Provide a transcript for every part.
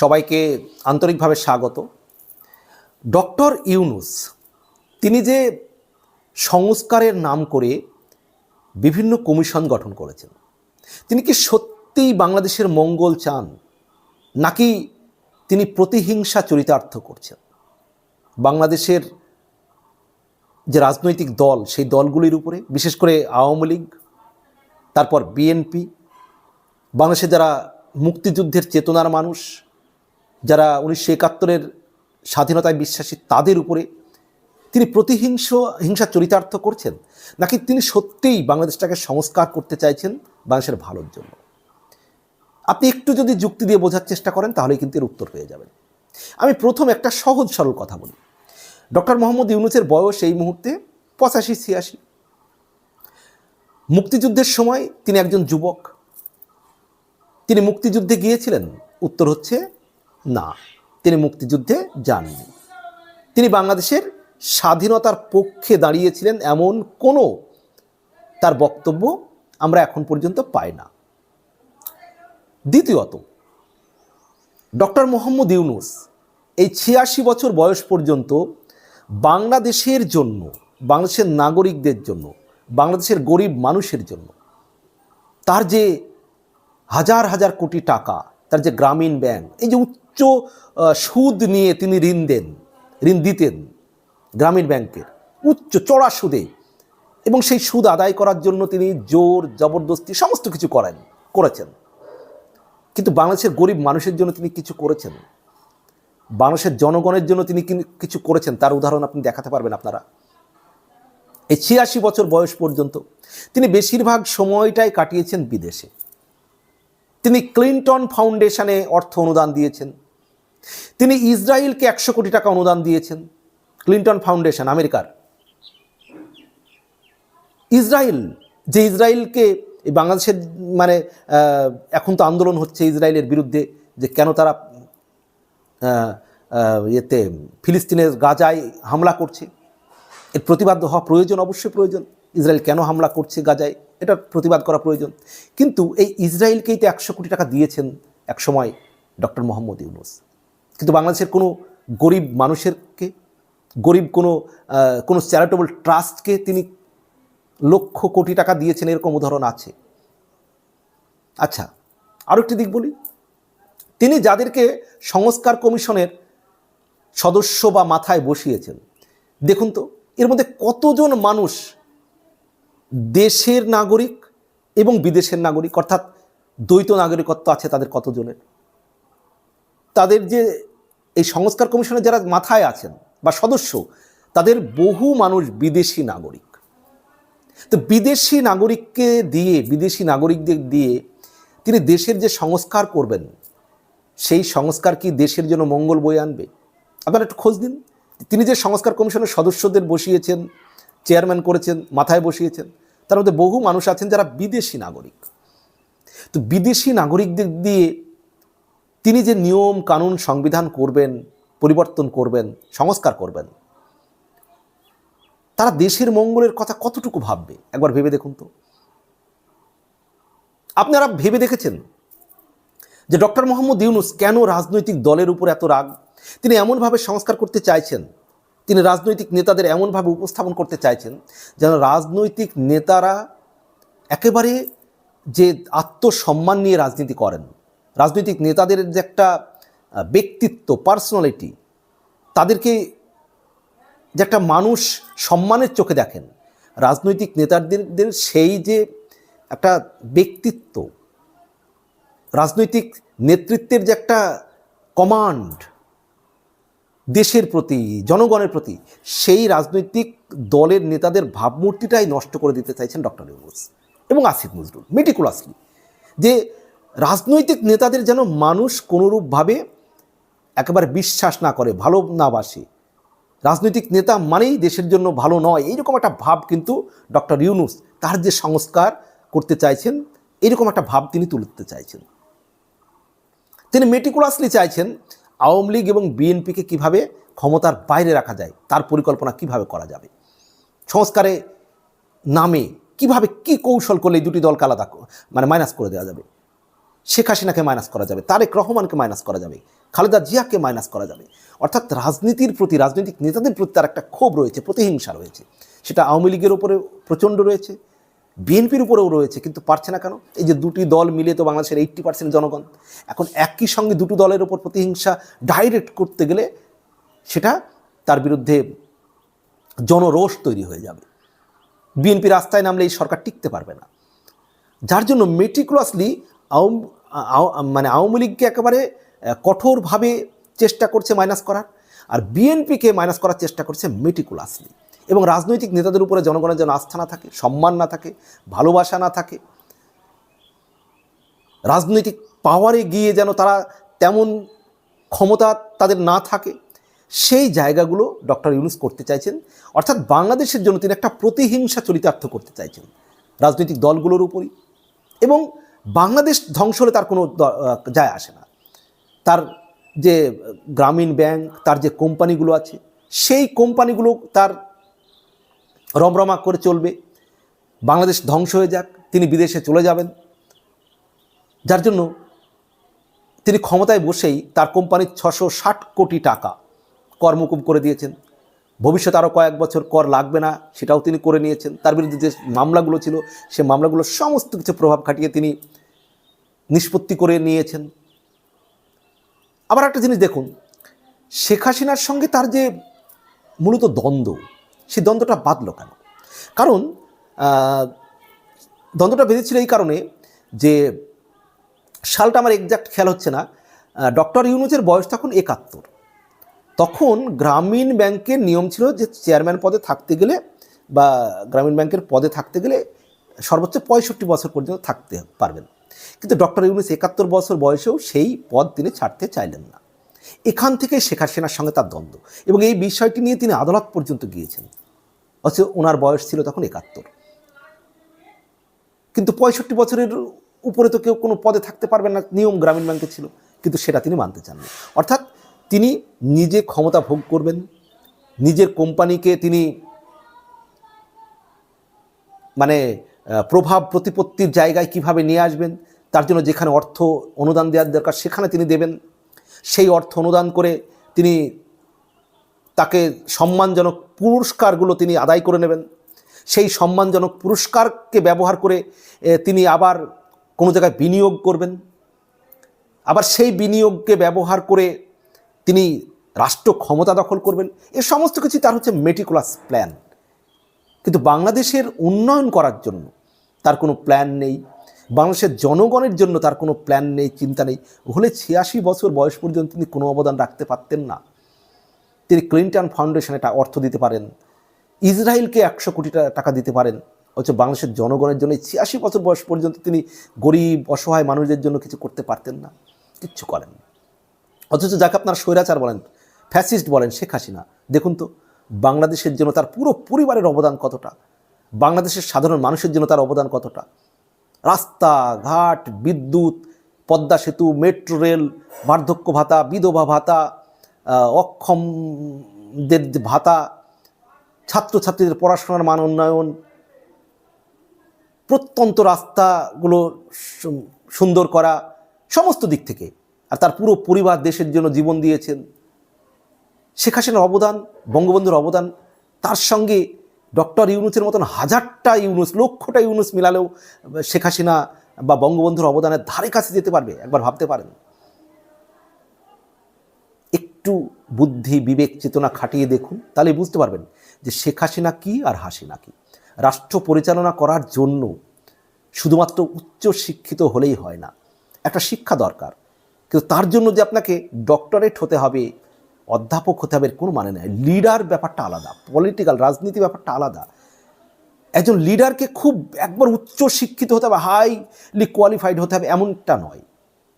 সবাইকে আন্তরিকভাবে স্বাগত। ডক্টর ইউনুস, তিনি যে সংস্কারের নাম করে বিভিন্ন কমিশন গঠন করেছেন, তিনি কি সত্যিই বাংলাদেশের মঙ্গল চান, নাকি তিনি প্রতিহিংসা চরিতার্থ করছেন? বাংলাদেশের যে রাজনৈতিক দল, সেই দলগুলির উপরে, বিশেষ করে আওয়ামী লীগ, তারপর বিএনপি, বাংলাদেশে যারা মুক্তিযুদ্ধের চেতনার মানুষ যারা উনিশশো একাত্তরের স্বাধীনতায় বিশ্বাসী তাদের উপরে তিনি প্রতিহিংস, হিংসা চরিতার্থ করছেন, নাকি তিনি সত্যিই বাংলাদেশটাকে সংস্কার করতে চাইছেন বাংলাদেশের ভালোর জন্য? আপনি একটু যদি যুক্তি দিয়ে বোঝার চেষ্টা করেন, তাহলে কিন্তু এর উত্তর পেয়ে যাবেন। আমি প্রথম একটা সহজ, সরল কথা বলি। ডক্টর মোহাম্মদ ইউনুসের বয়স এই মুহূর্তে পঁচাশি, ছিয়াশি। মুক্তিযুদ্ধের সময় তিনি একজন যুবক। তিনি মুক্তিযুদ্ধে গিয়েছিলেন, উত্তর হচ্ছে না। তিনি মুক্তিযুদ্ধে যাননি। তিনি বাংলাদেশের স্বাধীনতার পক্ষে দাঁড়িয়েছিলেন এমন কোনো তার বক্তব্য আমরা এখন পর্যন্ত পাই না। দ্বিতীয়ত, ডক্টর মোহাম্মদ ইউনুস এই ছিয়াশি বছর বয়স পর্যন্ত বাংলাদেশের জন্য, বাংলাদেশের নাগরিকদের জন্য, বাংলাদেশের গরিব মানুষের জন্য তার যে হাজার হাজার কোটি টাকা, তার যে গ্রামীণ ব্যাংক, এই যে উচ্চ সুদ নিয়ে তিনি ঋণ দেন, ঋণ দিতেন গ্রামীণ ব্যাংকের। উচ্চ চড়া সুদে। এবং সেই সুদ আদায় করার জন্য তিনি জোর, জবরদস্তি সমস্ত কিছু করেন, করেছেন। কিন্তু বাংলাদেশের গরিব মানুষের জন্য তিনি কিছু করেছেন। বাংলাদেশের জনগণের জন্য তিনি কিছু করেছেন। তার উদাহরণ আপনি দেখাতে পারবেন আপনারা। এই ছিয়াশি বছর বয়স পর্যন্ত তিনি বেশিরভাগ সময়টাই কাটিয়েছেন বিদেশে। তিনি ক্লিন্টন ফাউন্ডেশনে অর্থ অনুদান দিয়েছেন। তিনি ইসরায়েলকে একশো কোটি টাকা অনুদান দিয়েছেন, ক্লিন্টন ফাউন্ডেশন, আমেরিকার। ইসরায়েল, যে ইসরায়েলকে বাংলাদেশের মানে এখন তো আন্দোলন হচ্ছে ইসরায়েলের বিরুদ্ধে, যে কেন তারা ইয়েতে ফিলিস্তিনের গাজায় হামলা করছে, এর প্রতিবাদ হওয়া প্রয়োজন, অবশ্যই প্রয়োজন। ইসরায়েল কেন হামলা করছে গাজায়? এটা প্রতিবাদ করা প্রয়োজন। কিন্তু এই ইসরায়েলকেই তো একশো কোটি টাকা দিয়েছেন এক সময় ডক্টর মোহাম্মদ ইউনুস। কিন্তু বাংলাদেশের কোনো গরিব মানুষেরকে, গরিব কোনো কোনো চ্যারিটেবল ট্রাস্টকে তিনি লক্ষ কোটি টাকা দিয়েছেন, এরকম উদাহরণ আছে। আচ্ছা আরও একটি দিক বলি। তিনি যাদেরকে সংস্কার কমিশনের সদস্য বা মাথায় বসিয়েছেন, দেখুন তো, এর মধ্যে কতজন মানুষ দেশের নাগরিক এবং বিদেশের নাগরিক, অর্থাৎ দ্বৈত নাগরিকত্ব আছে তাদের কতজনের? তাদের যে এই সংস্কার কমিশনের যারা মাথায় আছেন বা সদস্য, তাদের বহু মানুষ বিদেশি নাগরিক। তো বিদেশি নাগরিককে দিয়ে, বিদেশি নাগরিকদের দিয়ে তিনি দেশের যে সংস্কার করবেন, সেই সংস্কার কি দেশের জন্য মঙ্গল বয়ে আনবে? আপনারা একটু খোঁজ দিন তিনি যে সংস্কার কমিশনের সদস্যদের বসিয়েছেন, চেয়ারম্যান করেছেন, মাথায় বসিয়েছেন, তার মধ্যে বহু মানুষ আছেন যারা বিদেশি নাগরিক। তো বিদেশি নাগরিকদের দিয়ে তিনি যে নিয়ম, কানুন, সংবিধান করবেন, পরিবর্তন করবেন, সংস্কার করবেন, তারা দেশের মঙ্গলের কথা কতটুকু ভাববে? একবার ভেবে দেখুন তো। আপনারা ভেবে দেখেছেন যে ডক্টর মোহাম্মদ ইউনুস কেন রাজনৈতিক দলের উপর এত রাগ? তিনি এমনভাবে সংস্কার করতে চাইছেন, তিনি রাজনৈতিক নেতাদের এমনভাবে উপস্থাপন করতে চাইছেন যেন রাজনৈতিক নেতারা একেবারে যে আত্মসম্মান নিয়ে রাজনীতি করেন। রাজনৈতিক নেতাদের যে একটা ব্যক্তিত্ব পার্সোনালিটি তাদেরকে যে একটা মানুষ সম্মানের চোখে দেখেন। রাজনৈতিক নেতাদের সেই যে একটা ব্যক্তিত্ব, রাজনৈতিক নেতৃত্বের যে একটা কমান্ড দেশের প্রতি, জনগণের প্রতি, সেই রাজনৈতিক দলের নেতাদের ভাবমূর্তিটাই নষ্ট করে দিতে চাইছেন ডক্টর ইউনুস এবং আসিফ নজরুল, মেটিকুলাসলি। যে রাজনৈতিক নেতাদের যেন মানুষ কোনোরূপভাবে একেবারে বিশ্বাস না করে, ভালো না বাসে। রাজনৈতিক নেতা মানেই দেশের জন্য ভালো নয়। এইরকম একটা ভাব কিন্তু ডক্টর ইউনুস তার যে সংস্কার করতে চাইছেন এইরকম একটা ভাব তিনি তুলতে চাইছেন। তিনি মেটিকুলাসলি চাইছেন আওয়ামী লীগ এবং বিএনপিকে কীভাবে ক্ষমতার বাইরে রাখা যায়, তার পরিকল্পনা কীভাবে করা যাবে, সংস্কারে নামে কীভাবে কি কৌশল করলে দুটি দলকে আলাদা মানে মাইনাস করে দেওয়া যাবে। শেখ হাসিনাকে মাইনাস করা যাবে, তারেক রহমানকে মাইনাস করা যাবে, খালেদা জিয়াকে মাইনাস করা যাবে। অর্থাৎ রাজনীতির প্রতি, রাজনৈতিক নেতাদের প্রতি তার একটা ক্ষোভ রয়েছে, প্রতিহিংসা রয়েছে। সেটা আওয়ামী লীগের উপরে প্রচণ্ড রয়েছে, বিএনপির উপরেও রয়েছে, কিন্তু পারছে না কেন? এই যে দুটি দল মিলে তো বাংলাদেশের এইট্টি পার্সেন্ট জনগণ। এখন একই সঙ্গে দুটো দলের ওপর প্রতিহিংসা ডাইরেক্ট করতে গেলে সেটা তার বিরুদ্ধে জনরোষ তৈরি হয়ে যাবে। বিএনপি রাস্তায় নামলে এই সরকার টিকতে পারবে না। যার জন্য মেটিকুলাসলি মানে আওয়ামী লীগকে একেবারে কঠোরভাবে চেষ্টা করছে মাইনাস করার, আর বিএনপিকে মাইনাস করার চেষ্টা করছে মেটিকুলাসলি এবং রাজনৈতিক নেতাদের উপরে জনগণের যেন আস্থা না থাকে, সম্মান না থাকে, ভালোবাসা না থাকে, রাজনৈতিক পাওয়ারে গিয়ে যেন তারা তেমন ক্ষমতা তাদের না থাকে, সেই জায়গাগুলো ডক্টর ইউনুস করতে চাইছেন। অর্থাৎ বাংলাদেশের জন্য তিনি একটা প্রতিহিংসা চরিতার্থ করতে চাইছেন রাজনৈতিক দলগুলোর উপরই। এবং বাংলাদেশ ধ্বংস হলে তার কোনো যায় আসে না। তার যে গ্রামীণ ব্যাংক, তার যে কোম্পানিগুলো আছে, সেই কোম্পানিগুলো তার রমরমা করে চলবে। বাংলাদেশ ধ্বংস হয়ে যাক, তিনি বিদেশে চলে যাবেন। যার জন্য তিনি ক্ষমতায় বসেই তার কোম্পানির ছশো ষাট কোটি টাকা কর মুকুব করে দিয়েছেন। ভবিষ্যতে আরও কয়েক বছর কর লাগবে না, সেটাও তিনি করে নিয়েছেন। তার বিরুদ্ধে যে মামলাগুলো ছিল, সে মামলাগুলো সমস্ত কিছু প্রভাব খাটিয়ে তিনি নিষ্পত্তি করে নিয়েছেন। আবার একটা জিনিস দেখুন, শেখ হাসিনার সঙ্গে তার যে মূলত দ্বন্দ্ব, সেই দ্বন্দ্বটা বাঁধল কেন? কারণ দ্বন্দ্বটা বেঁধেছিল এই কারণে যে সালটা আমার এক্সাক্ট খেয়াল হচ্ছে না ডক্টর ইউনুসের বয়স তখন একাত্তর। তখন গ্রামীণ ব্যাংকের নিয়ম ছিল যে চেয়ারম্যান পদে থাকতে গেলে বা গ্রামীণ ব্যাংকের পদে থাকতে গেলে সর্বোচ্চ পঁয়ষট্টি বছর পর্যন্ত থাকতে পারবেন। কিন্তু ডক্টর ইউনুস একাত্তর বছর বয়সেও সেই পদ তিনি ছাড়তে চাইলেন না। এখান থেকে শেখ হাসিনার সঙ্গে তার দ্বন্দ্ব এবং এই বিষয়টি নিয়ে তিনি আদালত পর্যন্ত গিয়েছেন। অথচ ওনার বয়স ছিল তখন একাত্তর। কিন্তু পঁয়ষট্টি বছরের উপরে তো কেউ কোনো পদে থাকতে পারবেন না, নিয়ম গ্রামীণ ব্যাংকে ছিল, কিন্তু সেটা তিনি মানতে চাননি। অর্থাৎ তিনি নিজে ক্ষমতা ভোগ করবেন, নিজের কোম্পানিকে তিনি মানে প্রভাব প্রতিপত্তির জায়গায় কীভাবে নিয়ে আসবেন তার জন্য যেখানে অর্থ অনুদান দেওয়ার দরকার, সেখানে তিনি দেবেন। সেই অর্থ অনুদান করে তিনি তাকে সম্মানজনক পুরস্কারগুলো তিনি আদায় করে নেবেন। সেই সম্মানজনক পুরস্কারকে ব্যবহার করে তিনি আবার কোনো জায়গায় বিনিয়োগ করবেন। আবার সেই বিনিয়োগকে ব্যবহার করে তিনি রাষ্ট্র ক্ষমতা দখল করবেন। এ সমস্ত কিছু তার হচ্ছে মেটিকুলাস প্ল্যান। কিন্তু বাংলাদেশের উন্নয়ন করার জন্য তার কোনো প্ল্যান নেই। বাংলাদেশের জনগণের জন্য তার কোনো প্ল্যান নেই, চিন্তা নেই। হলে ছিয়াশি বছর বয়স পর্যন্ত তিনি কোনো অবদান রাখতে পারতেন না। তিনি ক্লিন্টন ফাউন্ডেশনে একটা অর্থ দিতে পারেন। ইসরায়েলকে একশো কোটি টাকা দিতে পারেন। হচ্ছে বাংলাদেশের জনগণের জন্য ছিয়াশি বছর বয়স পর্যন্ত তিনি গরিব, অসহায় মানুষদের জন্য কিছু করতে পারতেন না। কিচ্ছু করেন। অথচ যাকে আপনারা স্বৈরাচার বলেন, ফ্যাসিস্ট বলেন, শেখ হাসিনা, দেখুন তো, বাংলাদেশের জন্য তার পুরো পরিবারের অবদান কতটা? বাংলাদেশের সাধারণ মানুষের জন্য তার অবদান কতটা? রাস্তা, ঘাট, বিদ্যুৎ, পদ্মা সেতু, মেট্রো রেল, বার্ধক্য ভাতা, বিধবা ভাতা অক্ষমদের ভাতা, ছাত্রছাত্রীদের পড়াশোনার মান উন্নয়ন, প্রত্যন্ত রাস্তাগুলো সুন্দর করা, সমস্ত দিক থেকে। আর তার পুরো পরিবার দেশের জন্য জীবন দিয়েছেন। শেখ হাসিনার অবদান, বঙ্গবন্ধুর অবদান, তার সঙ্গে ডক্টর ইউনুসের মতন হাজারটা ইউনুস, লক্ষটা ইউনুস মিলালেও শেখ হাসিনা বা বঙ্গবন্ধুর অবদানের ধারে কাছে যেতে পারবে, একবার ভাবতে পারেন। একটু বুদ্ধি, বিবেক, চেতনা খাটিয়ে দেখুন, তাহলে বুঝতে পারবেন যে শেখ হাসিনা কী আর হাসিনা কী। রাষ্ট্র পরিচালনা করার জন্য শুধুমাত্র উচ্চ শিক্ষিত হলেই হয় না, একটা শিক্ষা দরকার। কিন্তু তার জন্য যে আপনাকে ডক্টরেট হতে হবে অধ্যাপক হতে হবে কোনো মানে নেই। লিডার ব্যাপারটা আলাদা। পলিটিক্যাল রাজনীতি ব্যাপারটা আলাদা। একজন লিডারকে খুব একবার উচ্চ শিক্ষিত হতে হবে হাইলি কোয়ালিফাইড হতে হবে এমনটা নয়।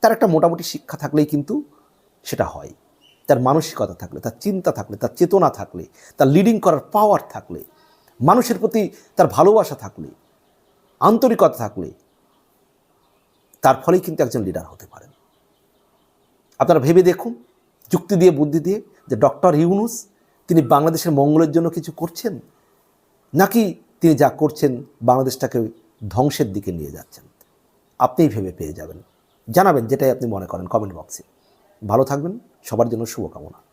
তার একটা মোটামুটি শিক্ষা থাকলেই কিন্তু সেটা হয়। তার মানসিকতা থাকলে, তার চিন্তা থাকলে, তার চেতনা থাকলে, তার লিডিং করার পাওয়ার থাকলে, মানুষের প্রতি তার ভালোবাসা থাকলে, আন্তরিকতা থাকলে, তার ফলেই কিন্তু একজন লিডার হতে পারেন। আপনারা ভেবে দেখুন যুক্তি দিয়ে, বুদ্ধি দিয়ে যে ডক্টর ইউনুস তিনি বাংলাদেশের মঙ্গলের জন্য কিছু করছেন? নাকি তিনি যা করছেন বাংলাদেশটাকে ধ্বংসের দিকে নিয়ে যাচ্ছেন? আপনিই ভেবে পেয়ে যাবেন। জানাবেন যেটাই আপনি মনে করেন কমেন্ট বক্সে। ভালো থাকবেন, সবার জন্য শুভকামনা।